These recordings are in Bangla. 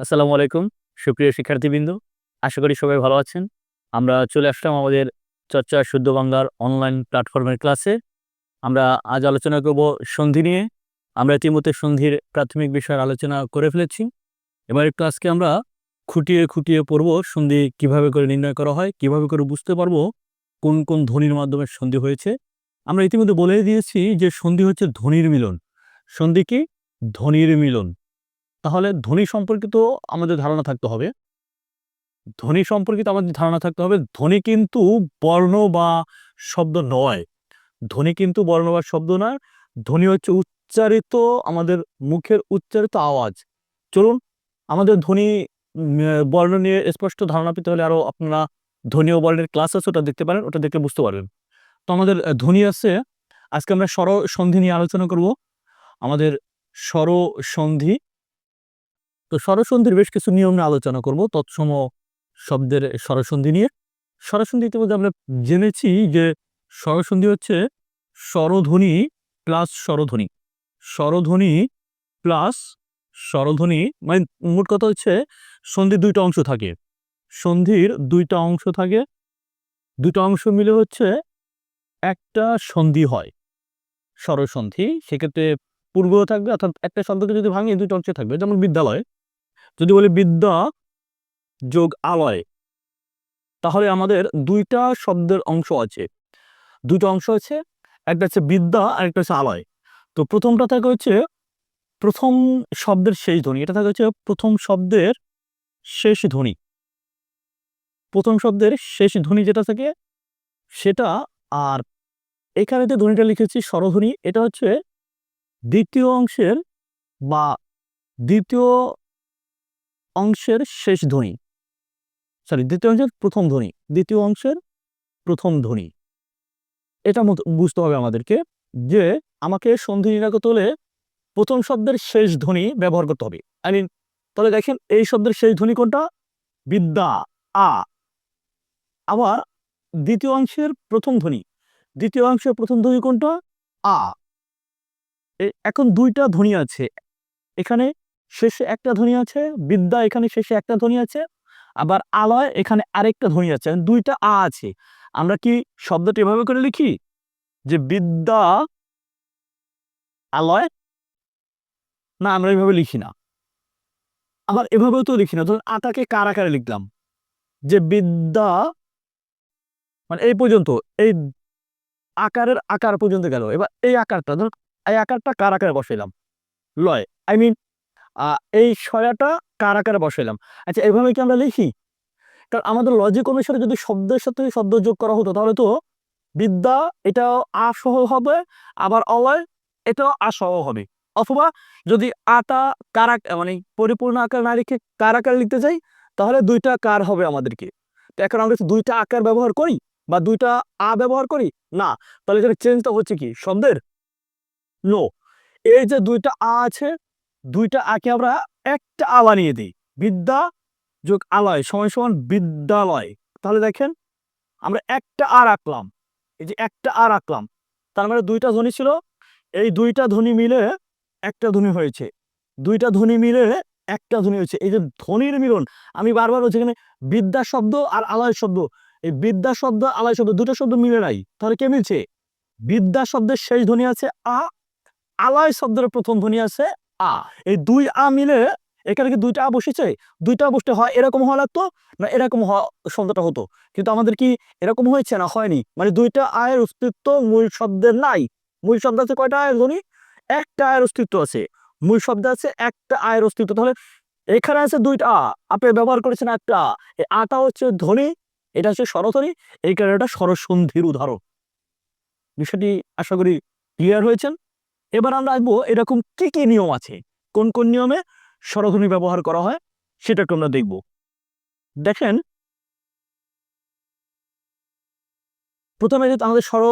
আসসালামু আলাইকুম, সুপ্রিয় শিক্ষার্থীবৃন্দ। আশা করি সবাই ভালো আছেন। আমরা চলে আসলাম আমাদের চর্চা শুদ্ধ বাংলার অনলাইন প্ল্যাটফর্মের ক্লাসে আমরা আজ আলোচনা করব সন্ধি নিয়ে। আমরা ইতিমধ্যে সন্ধির প্রাথমিক বিষয়ের আলোচনা করে ফেলেছি। এবারের ক্লাসকে আমরা খুঁটিয়ে খুঁটিয়ে পড়ব সন্ধি কীভাবে করে নির্ণয় করা হয়, কীভাবে করে বুঝতে পারব কোন কোন ধ্বনির মাধ্যমে সন্ধি হয়েছে। আমরা ইতিমধ্যে বলে দিয়েছি যে সন্ধি হচ্ছে ধ্বনির মিলন। সন্ধি কি? ধ্বনির মিলন। তাহলে ধ্বনি সম্পর্কিত আমাদের ধারণা থাকতে হবে। ধ্বনি সম্পর্কিত আমাদের ধারণা থাকতে হবে, ধ্বনি কিন্তু বর্ণ বা শব্দ নয়। ধ্বনি কিন্তু বর্ণ বা শব্দ নয়, ধ্বনি হচ্ছে উচ্চারিত, আমাদের মুখের উচ্চারিত আওয়াজ। চলুন, আমাদের ধ্বনি বর্ণ নিয়ে স্পষ্ট ধারণা পেতে হলে আরও আপনারা ধ্বনি ও বর্ণের ক্লাস আছে, ওটা দেখতে পারেন, ওটা দেখে বুঝতে পারবেন। তো আমাদের ধ্বনি আছে, আজকে আমরা স্বর সন্ধি নিয়ে আলোচনা করব। আমাদের স্বর সন্ধি তো স্বরসন্ধির বেশ কিছু নিয়ম নিয়ে আলোচনা করব। তৎসম শব্দের স্বরসন্ধি নিয়ে। স্বরসন্ধি ইতিমধ্যে আমরা জেনেছি যে স্বরসন্ধি হচ্ছে স্বরধ্বনি প্লাস স্বরধ্বনি। স্বরধ্বনি প্লাস স্বরধ্বনি মানে মোট কথা হচ্ছে সন্ধির দুইটা অংশ থাকে। সন্ধির দুইটা অংশ থাকে। দুইটা অংশ মিলে হচ্ছে একটা সন্ধি হয়। স্বরসন্ধি সেক্ষেত্রে পূর্ব থাকবে অর্থাৎ একটা শব্দকে যদি ভাঙি দুইটা অংশে থাকবে। যেমন বিদ্যালয়। যদি বলি বিদ্যা যোগ আলয়, তাহলে আমাদের দুইটা শব্দের অংশ আছে। দুইটা অংশ আছে, একটা হচ্ছে বিদ্যা আর একটা হচ্ছে আলয়। তো প্রথমটা থাকে হচ্ছে প্রথম শব্দের শেষ ধ্বনি, এটা থাকে হচ্ছে প্রথম শব্দের শেষ ধ্বনি। প্রথম শব্দের শেষ ধ্বনি যেটা থাকে সেটা, আর এখানে যে ধ্বনিটা লিখেছি স্বরধ্বনি, এটা হচ্ছে দ্বিতীয় অংশের বা দ্বিতীয় অংশের শেষ ধ্বনি। সরি দ্বিতীয় অংশের প্রথম ধ্বনি। দ্বিতীয় অংশের প্রথম ধ্বনি। এটা বুঝতে হবে আমাদেরকে যে আমাকে সন্ধি করতে হলে প্রথম শব্দের শেষ ধ্বনি ব্যবহার করতে হবে। আই মিন তাহলে দেখেন এই শব্দের শেষ ধ্বনি কোনটা? বিদ্যা, আ। আবার দ্বিতীয় অংশের প্রথম ধ্বনি। দ্বিতীয় অংশের প্রথম ধ্বনি কোনটা? আ। এখন দুইটা ধ্বনি আছে। এখানে শেষে একটা ধ্বনি আছে, বিদ্যা এখানে শেষে একটা ধ্বনি আছে, আবার আলয় এখানে আরেকটা ধ্বনি আছে দুইটা আ আছে। আমরা কি শব্দটি এভাবে করে লিখি? যে বিদ্যা, আলয়? না, আমরা এভাবে লিখি না। আবার এভাবেও তো লিখি না। ধরুন আটাকে কার আকারে লিখলাম? যে বিদ্যা মানে এই পর্যন্ত, এই আকারের আকার পর্যন্ত গেল। এবার এই আকারটা ধর এই আকারটা কার আকারে বসাইলাম? লয় আই মিন এই ছয়াটা কার আকারে বসাইলাম? আচ্ছা এভাবে কি আমরা লিখি? কারণ আমাদের লজিক অনুসারে যদি শব্দের সাথে শব্দ যোগ করা হতো, তাহলে তো বিদ্যা এটাও আসহ হবে, আবার অলয় এটাও আসহ হবে। অথবা যদি আটা কার মানে পরিপূর্ণ আকার না লিখে কার আকার লিখতে চাই, তাহলে দুইটা কার হবে আমাদেরকে। তো এখন আমরা দুইটা আকার ব্যবহার করি বা দুইটা আ ব্যবহার করি, না, তাহলে এখানে চেঞ্জটা হচ্ছে কি? শব্দের? নো এই যে দুইটা আ আছে দুইটা আকে আমরা একটা আলা নিয়ে দিই। বিদ্যা যোগ আলয় সমান সমান বিদ্যালয়। তাহলে দেখেন, আমরা একটা আর আঁকলাম। এই যে একটা আর আঁকলাম, তার মানে দুইটা ধ্বনি ছিল। এই দুইটা ধ্বনি মিলে একটা ধ্বনি হয়েছে। দুইটা ধ্বনি মিলে একটা ধ্বনি হয়েছে। এই যে ধ্বনির মিলন, আমি বারবার বলছি এখানে বিদ্যা শব্দ আর আলয় শব্দ। এই বিদ্যা শব্দ, আলয় শব্দ দুটো শব্দ মিলে নাই। তাহলে কে মিলছে? বিদ্যা শব্দের শেষ ধ্বনি আছে আ, আলয় শব্দের প্রথম ধ্বনি আছে আ। এই দুই আ মিলে এখানে কি দুইটা আ বসেছে? দুইটা বসতে হয় এরকম হওয়া লাগতো না এরকম হওয়া শব্দটা হতো? কিন্তু আমাদের কি এরকম হয়েছে না হয়নি? মানে দুইটা আয়ের অস্তিত্ব মূল শব্দের নাই। মূল শব্দ আছে কয়টা আয়ের ধ্বনি? একটা আয়ের অস্তিত্ব আছে। মূল শব্দ আছে একটা আয়ের অস্তিত্ব। তাহলে এখানে আছে দুইটা আ। আপনি ব্যবহার করেছেন একটা আ। এই আটা হচ্ছে ধ্বনি, এটা হচ্ছে স্বরধ্বনি, এই কারণে এটা স্বরসন্ধির উদাহরণ। বিষয়টি আশা করি ক্লিয়ার হয়েছেন। এবার আমরা আসব এরকম কি কি নিয়ম আছে? কোন কোন নিয়মে স্বরধ্বনি ব্যবহার করা হয়? সেটা একটু আমরা দেখব। দেখেন। প্রথমে যেহেতু আমাদের স্বর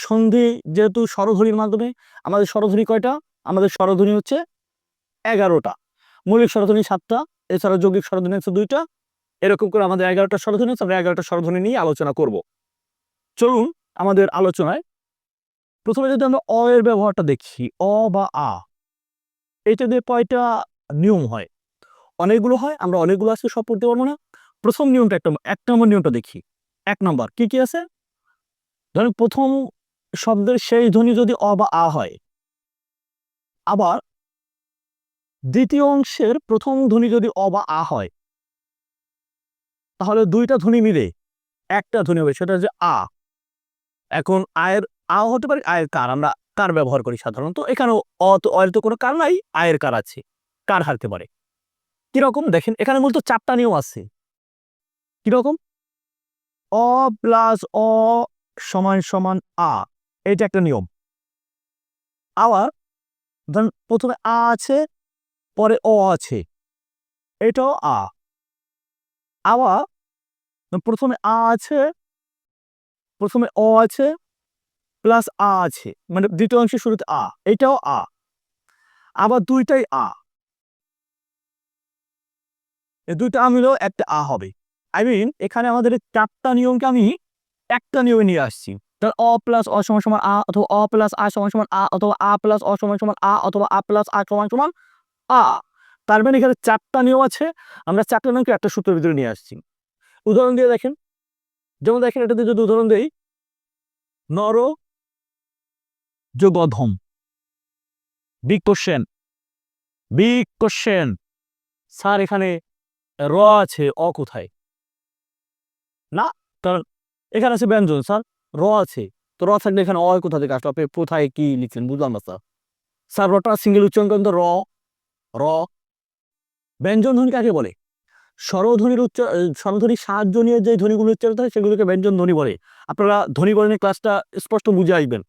সন্ধি যেহেতু স্বরধ্বনির মাধ্যমে, আমাদের স্বরধ্বনি কয়টা? আমাদের স্বরধ্বনি হচ্ছে এগারোটা। মৌলিক স্বরধ্বনি সাতটা, এছাড়া যৌগিক স্বরধ্বনি হচ্ছে দুইটা। এরকম করে আমাদের এগারোটা স্বরধ্বনি আমরা এগারোটা স্বরধ্বনি নিয়ে আলোচনা করব। চলুন আমাদের আলোচনায় প্রথমে যদি আমরা অ এর ব্যবহারটা দেখি, অ বা আ এটা দিয়ে কয়টা নিয়ম হয়? অনেকগুলো হয়, আমরা অনেকগুলো আজকে সব পড়তে পারব না। প্রথম নিয়মটা একটা, এক নম্বর নিয়মটা দেখি। এক নম্বর, কি কি আছে? ধরেন প্রথম শব্দের শেষ ধ্বনি যদি অ বা আ হয়, আবার দ্বিতীয় অংশের প্রথম ধ্বনি যদি অ বা আ হয়, তাহলে দুইটা ধ্বনি মিলে একটা ধ্বনি হবে, সেটা হচ্ছে আ। এখন আয়ের আ হতে পারে আয়ের কার, আমরা কার ব্যবহার করি সাধারণত? এখানেও অ তো অয়ের তো কোনো কার নাই, আয়ের কার আছে, কার হারতে পারে। কীরকম? দেখেন, এখানে মূলত চারটা নিয়ম আছে। কীরকম? অ প্লাস অ সমান সমান আ এটা একটা নিয়ম। আবার ধরেন, প্রথমে আ আছে, পরে অ আছে, এটাও আ। আবার, প্রথমে আ আছে, প্রথমে অ আছে প্লাস আ আছে মানে দ্বিতীয় অংশের শুরুতে আ এটাও আ আবার দুইটাই আ দুইটা আ মিলেও একটা আ হবে। আই মিন এখানে আমাদের চারটা নিয়মকে আমি একটা নিয়মে নিয়ে আসছি। তার অ প্লাস অ সমান সমান আ অথবা অ প্লাস আ সমান সমান আ অথবা আ প্লাস অ সমান সমান আ অথবা আ প্লাস আ সমান সমান আ তার মানে এখানে চারটা নিয়ম আছে, আমরা চারটা নিয়মকে একটা সূত্রের ভিতরে নিয়ে আসছি। উদাহরণ দিয়ে দেখেন। যেমন দেখেন এটাতে যদি উদাহরণ দেই নর যোগ অধম big question big question sir এখানে র আছে, অ কোথায়? না, কারণ এখানে আছে ব্যঞ্জন স্যার র আছে। তো র থাকলে এখানে অ কোথা থেকে আসলো? আপনি কোথায় কি লিখলেন? বুঝলাম না স্যার স্যার রটা সিঙ্গেল উচ্চারণ তো র র। ব্যঞ্জন ধ্বনি কাকে বলে? স্বরধ্বনির উচ্চ স্বরধ্বনির সাহায্য নিয়ে যে ধ্বনিগুলো উচ্চারিত হয়, সেগুলোকে ব্যঞ্জন ধ্বনি বলে। আপনারা ধ্বনি বর্ণের ক্লাসটা স্পষ্ট বুঝে আসবেন।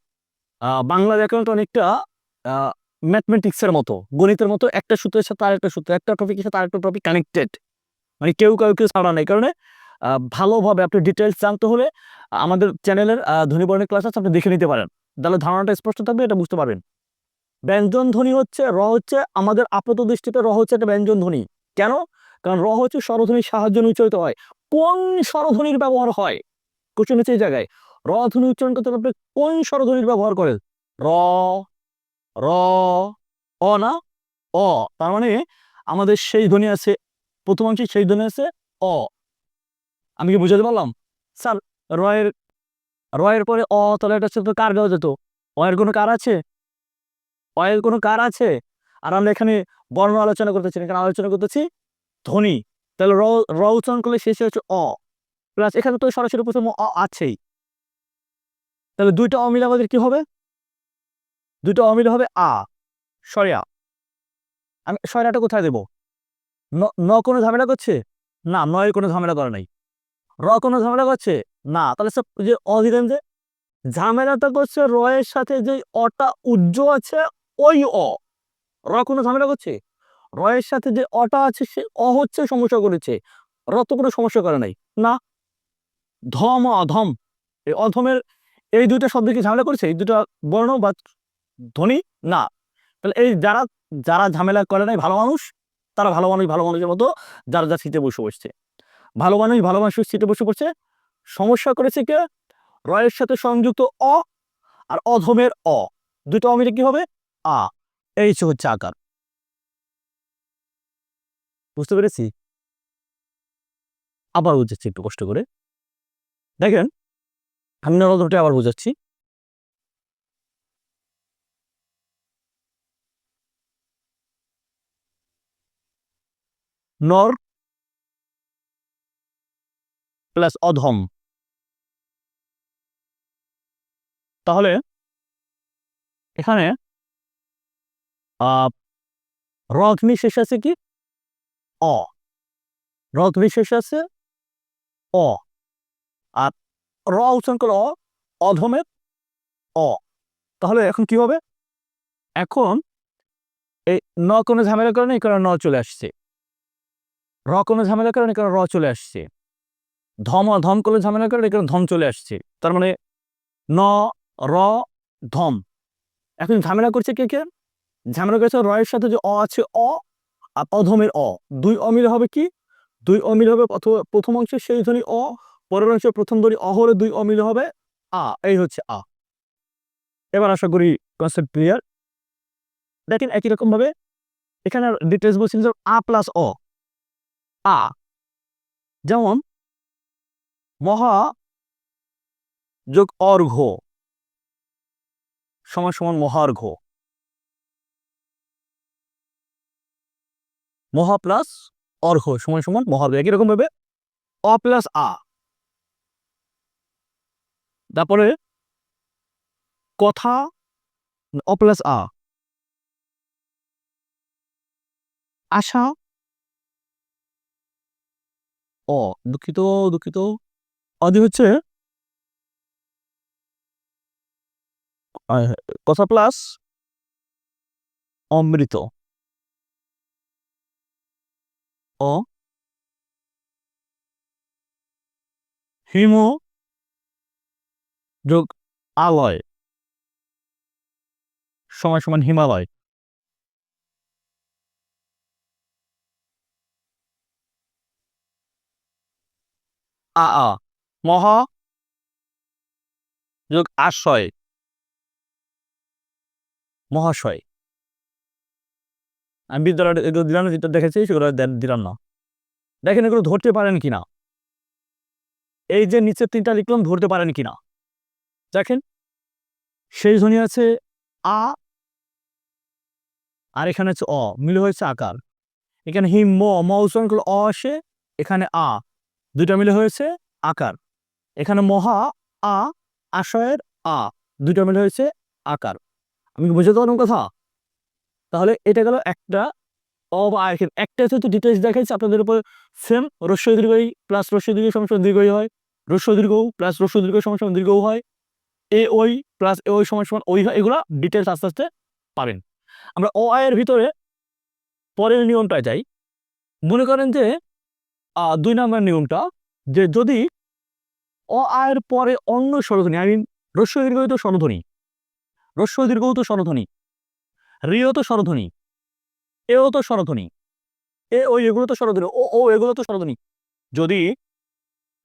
বাংলা ব্যাকরণটা অনেকটা ম্যাথমেটিক্সের মতো, গণিতের মতো একটা সূত্রের সাথে আরেকটা সূত্র, একটা টপিকের সাথে আরেকটা টপিক কানেক্টেড মানে কেউ কাউকে ছাড়া নেই, কারণে ভালোভাবে আপনি ডিটেলস জানতে হলে আমাদের চ্যানেলের ধ্বনি বর্ণের ক্লাস আছে, আপনি দেখে নিতে পারেন। তাহলে ধারণাটা স্পষ্ট থাকবে, এটা বুঝতে পারবেন। ব্যঞ্জন ধ্বনি হচ্ছে, র হচ্ছে, আমাদের আপাত দৃষ্টিতে র হচ্ছে একটা ব্যঞ্জন ধ্বনি। কেন? কারণ র হচ্ছে স্বরধ্বনির সাহায্য উচ্চারিত হয়। কোন স্বরধ্বনির ব্যবহার হয়? কোশ্চেন হচ্ছে এই জায়গায়। র ধ্বনি উচ্চারণ করতে আপনি কোন স্বরধ্বনির ব্যবহার করেন? র র, অ না? অ। তার মানে আমাদের সেই ধ্বনি আছে, প্রথম অংশে সেই ধ্বনি আছে, অ। আমি কি বুঝাতে পারলাম? স্যার, রয়ের রয়ের পরে অ তাহলে এটা তো কার দেওয়া যেত? অয়ের কোনো কার আছে? অয়ের কোনো কার আছে? আর আমরা এখানে বর্ণ আলোচনা করতেছি, এখানে আলোচনা করতেছি ধ্বনি। তাহলে র র উচ্চারণ করলে শেষে হচ্ছে অ। প্লাস এখানে তো সরাসরি প্রথম অ আছেই। তাহলে দুইটা অমিল আমাদের কি হবে? দুইটা অমিল হবে আ সরিয়া আমি সরিয়াটা কোথায় দেব? ন কোনো ঝামেলা করছে? না নয় কোনো ঝামেলা করে নাই। র কোনো ঝামেলা করছে? না, তাহলে সব যে অ দিলেন যে ঝামেলাটা করছে র এর সাথে যে অটা উজ্জ আছে, ওই অ। র কোনো ঝামেলা করছে? র এর সাথে যে অটা আছে, সে অ হচ্ছে সমস্যা করেছে। র তো কোনো সমস্যা করে নাই। না। ধম, অধম। এই অধমের এই দুইটা শব্দ কি ঝামেলা করেছে? এই দুটো বর্ণ বা ধ্বনি? না। তাহলে এই যারা যারা ঝামেলা করে নাই, ভালো মানুষ, তারা ভালো মানুষ, ভালো মানুষের মতো যারা যা সিটে বসে বসছে। ভালো মানুষ, ভালো মানুষের সিটে বসে পড়ছে। সমস্যা করেছে কে? রয়ের সাথে সংযুক্ত অ আর অধমের অ। দুটো অমিলে কি হবে? আ। এই হচ্ছে আকার। বুঝতে পেরেছি? আবার বুঝাচ্ছি একটু কষ্ট করে। দেখেন আমি নরদটা আবার বুঝাচ্ছি। নর প্লাস অধম। তাহলে এখানে রথমি শেষ আছে কি? অ। রথমি শেষ আছে? অ। আর র উচ্চারণ করলে অ, অধমের অ। তাহলে এখন কি হবে? এখন এই ন কোনো ঝামেলা করে নেই, কারণ ন চলে আসছে। র কোনো ঝামেলা করে নেই, কারণ র চলে আসছে। ধম ধম করলে ঝামেলা করে নেই, কারণ ধম চলে আসছে। তার মানে ন, র, ধম। এখন ঝামেলা করছে কে কে? ঝামেলা করেছে রয়ের সাথে যে অ আছে অ আর অধমের অ। দুই অমিল হবে কি? দুই অমিল হবে প্রথম অংশে সেই ধ্বনি অ পরের অংশের প্রথম ধ্বনি অ হলে দুই অমিল হবে। আ, এই হচ্ছে আ। এবার আশা করি কনসেপ্ট ক্লিয়ার দেখেন একই রকম ভাবে এখানে ডিটেলস বলছেন যে আ প্লাস অ। আ। যেমন মহা যোগ অর্ঘ সমান সমান মহার্ঘ মহা প্লাস অর্ঘ সমান সমান মহার্ঘ একই রকম ভাবে অ প্লাস আ। তারপরে কথা অ প্লাস আ। আশা, অ, দুঃখিত দুঃখিত। অদি হচ্ছে কথা প্লাস অমৃত। অ, হিম যোগ আলয়। সমান সমান হিমালয়। আ আ, মহা যোগ আশয় মহাশয়। আমি বিদ্যালয়ে এগুলো দিলাম যেটা দেখেছি সেগুলো দিলাম না। দেখেন এগুলো ধরতে পারেন কিনা। এই যে নিচের তিনটা লিখলাম, ধরতে পারেন কিনা। দেখেন, সেই ধ্বনি আছে আ, আর এখানে হচ্ছে অ, মিলে হয়েছে আকার। এখানে হিম, ম ম উচ্চারণ করলে অ আসে, এখানে আ, দুইটা মিলে হয়েছে আকার। এখানে মহা, আ, আশয়ের আ, দুইটা মিলে হয়েছে আকার। আমি বুঝতে পারলাম কথা? তাহলে এটা গেল একটা অ বা এখানে একটা হচ্ছে ডিটেলস দেখাইছে, আপনাদের উপর সেম রস্য দীর্ঘই প্লাস রস্য দীর্ঘ সমস্যা দীর্ঘই হয়। রস্য দীর্ঘ প্লাস রস্য দীর্ঘ সমস্যা দীর্ঘও হয়। এ ওই প্লাস এ ওই সমান সমান ওই এগুলা ডিটেলস আস্তে আস্তে পাবেন। আমরা অ আয়ের ভিতরে পরের নিয়মটা যাই। মনে করেন যে দুই নম্বর নিয়মটা, যে যদি অ আয়ের পরে অন্য স্বরধ্বনি আই মিন রস্য দীর্ঘ তো স্বরধ্বনি, রস্য দীর্ঘ তো স্বরধ্বনি রিও তো স্বরধ্বনি এও তো স্বরধ্বনি, এ ওই এগুলো তো স্বরধ্বনি, ও ও এগুলো তো স্বরধ্বনি, যদি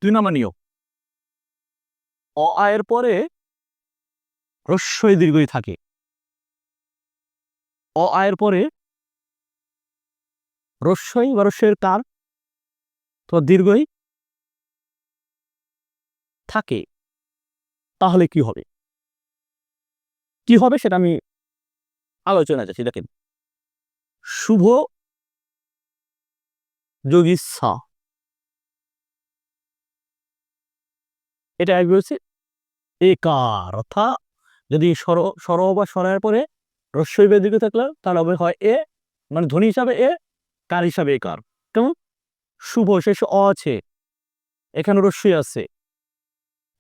দুই নম্বর নিয়ম অ আয়ের পরে রস্যই দীর্ঘই থাকে। অ আয়ের পরে রস্যই বা রস্যের কার তো দীর্ঘই থাকে। তাহলে কি হবে? কি হবে সেটা আমি আলোচনা যাচ্ছি, দেখেন। শুভ যোগিচ্ছা এটা আসবে হচ্ছে একার, অর্থাৎ যদি সর সর বা সরার পরে রস্যই বেদিকে থাকলে তার হবে হয় এ মানে ধ্বনি হিসাবে এ, কার হিসাবে এ কার। কেমন? শুভ, শেষে, অ আছে। এখানে রস্যই আছে।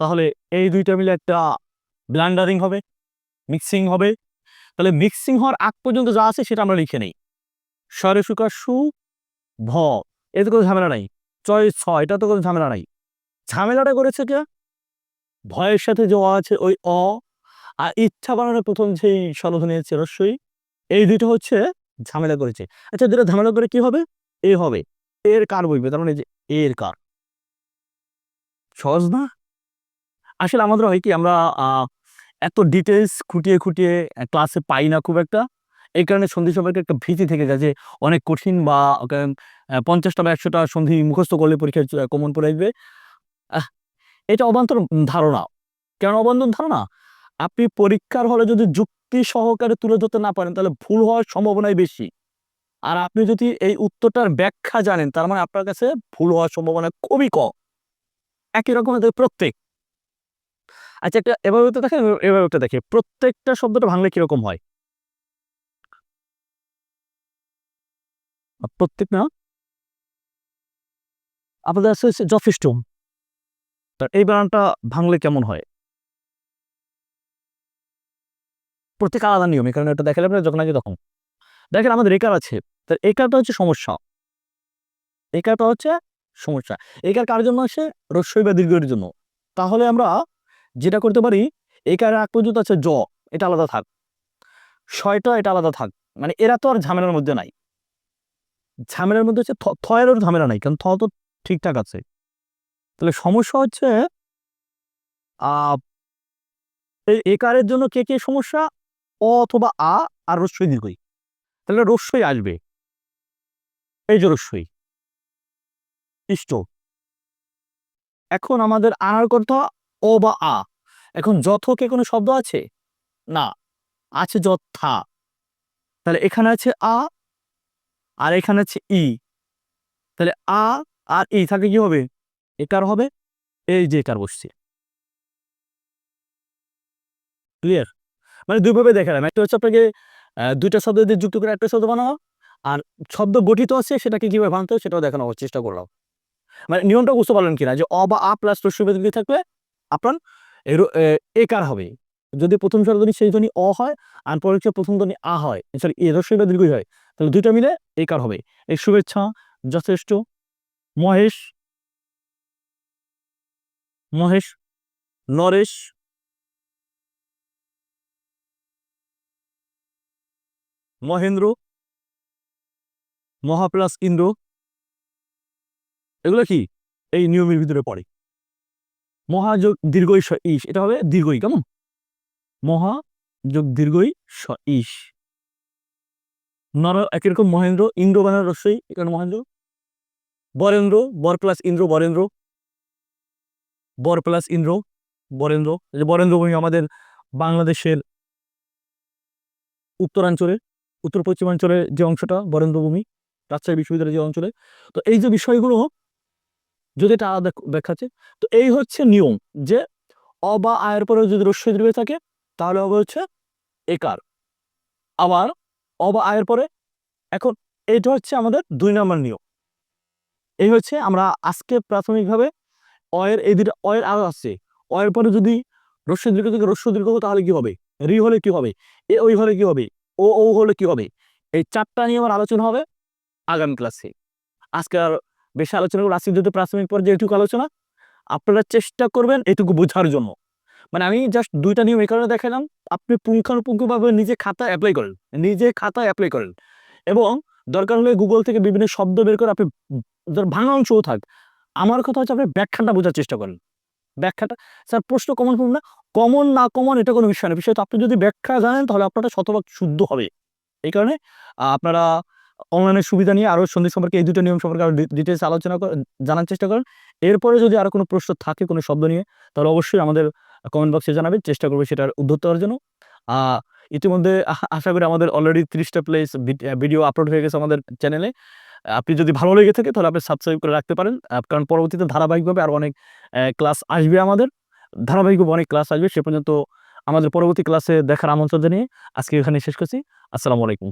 তাহলে এই দুইটা মিলে একটা ব্লান্ডারিং হবে মিক্সিং হবে। তাহলে মিক্সিং হওয়ার আগ পর্যন্ত যা আছে সেটা আমরা লিখে নেই। স্বরে সুকা সু, ভ, এতে কোনো ঝামেলা নাই। চয়, ছ এটা তো কোনো ঝামেলা নাই। ঝামেলাটা করেছে কে? ভয়ের সাথে যে অ আছে, ওই অ আর ইচ্ছা বানানোর প্রথম যেই আছে রস্যই এই দুইটা হচ্ছে ঝামেলা করেছে। আচ্ছা দুটো ঝামেলা করে কি হবে? এ হবে। এর কার বইবে? তার মানে যে এর কার? সহজ না? আসলে আমাদের হয় কি, আমরা এত ডিটেলস খুঁটিয়ে খুঁটিয়ে ক্লাসে পাই না খুব একটা। এই কারণে সন্ধি সম্পর্কে একটা ভীতি থেকে যায় যে অনেক কঠিন বা পঞ্চাশটা বা একশোটা সন্ধি মুখস্থ করলে পরীক্ষায় কমন পড়ে আসবে। এটা অবান্তর ধারণা। কেন অবান্তর ধারণা? আপনি পরীক্ষার হলে যদি যুক্তি সহকারে তুলে ধরতে না পারেন, তাহলে ভুল হওয়ার সম্ভাবনাই বেশি। আর আপনি যদি এই উত্তরটার ব্যাখ্যা জানেন, তার মানে আপনার কাছে ভুল হওয়ার সম্ভাবনা খুবই কম। একই রকম প্রত্যেক। আচ্ছা একটা এভাবে একটা দেখেন, এভাবে একটা দেখে প্রত্যেকটা শব্দটা ভাঙলে কীরকম হয়? প্রত্যেক না? আপনাদের আছে যথেষ্ট। এই বানানটা ভাঙলে কেমন হয়? প্রত্যেক আলাদা নিয়ম, এই কারণে এটা দেখালে আপনারা যখন আগে তখন। দেখেন আমাদের একার আছে, তার একারটা হচ্ছে সমস্যা। একারটা হচ্ছে সমস্যা। একার কার জন্য আসে? রস্যই বা দীর্ঘের জন্য। তাহলে আমরা যেটা করতে পারি, একার আগ পর্যন্ত আছে জ, এটা আলাদা থাক। ছয়টা, এটা আলাদা থাক। মানে এরা তো আর ঝামেলার মধ্যে নাই। ঝামেলার মধ্যে হচ্ছে থয়েরও ঝামেলা নাই, কারণ থ তো ঠিকঠাক আছে। তাহলে সমস্যা হচ্ছে একারের জন্য কে কে সমস্যা? অ অথবা আ আর রস্যই দীর্ঘই তাহলে রস্যই আসবে। এই যে রস্যই। ইষ্ট এখন আমাদের আনার কথা অ বা আ। এখন যথকে কোনো শব্দ আছে? না। আছে যথা। তাহলে এখানে আছে আ, আর এখানে আছে ই। তাহলে আ আর ই থাকে কি হবে? একার হবে? এই যে একার বসছে। ক্লিয়ার মানে দুইভাবে দেখালাম। একটা হচ্ছে আপনাকে দুইটা শব্দ দিয়ে যুক্ত করে একটা শব্দ বানানো আর শব্দ গঠিত আছে সেটাকে কীভাবে বানাতে হবে সেটাও দেখানোর চেষ্টা করলাম মানে নিয়মটা বুঝতে পারলেন কিনা যে অ বা আ প্লাস রস্যই দিয়ে থাকলে আপনার একার হবে। যদি প্রথম স্বরধ্বনি সেই ধ্বনি অ হয়, আর পরের প্রথম ধ্বনি আ হয় সরি বা দীর্ঘই হয়, তাহলে দুইটা মিলে একার হবে। এই শুভেচ্ছা, যথেষ্ট, মহেশ মহেশ, নরেশ মহেন্দ্র মহা প্লাস ইন্দ্র, এগুলো কি? এই নিয়মের ভিতরে পড়ে। মহাযোগ দীর্ঘই স ইস এটা হবে দীর্ঘই, কেমন? মহা যোগ দীর্ঘই স ইস নর একই রকম মহেন্দ্র, ইন্দ্র বানার রস্যই এখানে মহেন্দ্র। বরেন্দ্র বর প্লাস ইন্দ্র, বরেন্দ্র। বর প্লাস ইন্দ্র, বরেন্দ্র। এই যে বরেন্দ্র ভূমি আমাদের বাংলাদেশের উত্তরাঞ্চলে উত্তর পশ্চিমাঞ্চলের যে অংশটা, বরেন্দ্রভূমি, রাজশাহী বিশ্ববিদ্যালয়ের যে অঞ্চলে। তো এই যে বিষয়গুলো, যদি এটা আলাদা দেখাচ্ছে তো এই হচ্ছে নিয়ম যে অ বা আয়ের পরে যদি রস্যই দীর্ঘ থাকে, তাহলে হবে হচ্ছে একার। আবার অ বা আয়ের পরে, এখন এটা হচ্ছে আমাদের দুই নম্বর নিয়ম। এই হচ্ছে আমরা আজকে প্রাথমিকভাবে অয়ের এই দুটা অয়ের আরও আসছে অয়ের পরে যদি রস্য দীর্ঘ থেকে রস্য দীর্ঘ তাহলে কি হবে? রি হলে কি হবে? এ ওই হলে কি হবে? ও ও হলে কি হবে? এই চারটা নিয়ে আমার আলোচনা হবে আগামী ক্লাসে। আজকে আর বেশি আলোচনা করব আজকে যদি প্রাথমিক পর্যায়ে এটুকু আলোচনা, আপনারা চেষ্টা করবেন এটুকু বোঝার জন্য। মানে আমি জাস্ট দুইটা নিয়ম এই কারণে দেখালাম। আপনি পুঙ্খানুপুঙ্খভাবে নিজে খাতায় অ্যাপ্লাই করেন। নিজে খাতায় অ্যাপ্লাই করেন। এবং দরকার হলে গুগল থেকে বিভিন্ন শব্দ বের করে আপনি, ধর, ভাঙা অংশও থাক। আমার কথা হচ্ছে আপনি ব্যাখ্যাটা বোঝার চেষ্টা করেন। ব্যাখ্যাটা? স্যার, প্রশ্ন কমন করুন না। কমন না কমন এটা কোনো বিষয় না। বিষয় তো আপনি যদি ব্যাখ্যা জানেন, তাহলে আপনারা শতভাগ শুদ্ধ হবে। এই কারণে আপনারা অনলাইনের সুবিধা নিয়ে আরও সন্ধি সম্পর্কে, এই দুটো নিয়ম সম্পর্কে আরও ডিটেলস আলোচনা জানার চেষ্টা করেন। এরপরে যদি আরও কোনো প্রশ্ন থাকে, কোনো শব্দ নিয়ে, তাহলে অবশ্যই আমাদের কমেন্ট বক্সে জানাবেন। চেষ্টা করবে সেটার উদ্ধর দেওয়ার জন্য। ইতিমধ্যে আশা করি আমাদের অলরেডি তিরিশটা প্লেস ভিডিও আপলোড হয়ে গেছে আমাদের চ্যানেলে আপনি যদি ভালো লেগে থাকে তাহলে আপনি সাবস্ক্রাইব করে রাখতে পারেন। কারণ পরবর্তীতে ধারাবাহিকভাবে আর অনেক ক্লাস আসবে আমাদের। ধারাবাহিকভাবে অনেক ক্লাস আসবে। সে পর্যন্ত আমাদের পরবর্তী ক্লাসে দেখার আমন্ত্রণ জানিয়ে আজকে এখানে শেষ করছি। আসসালামু আলাইকুম।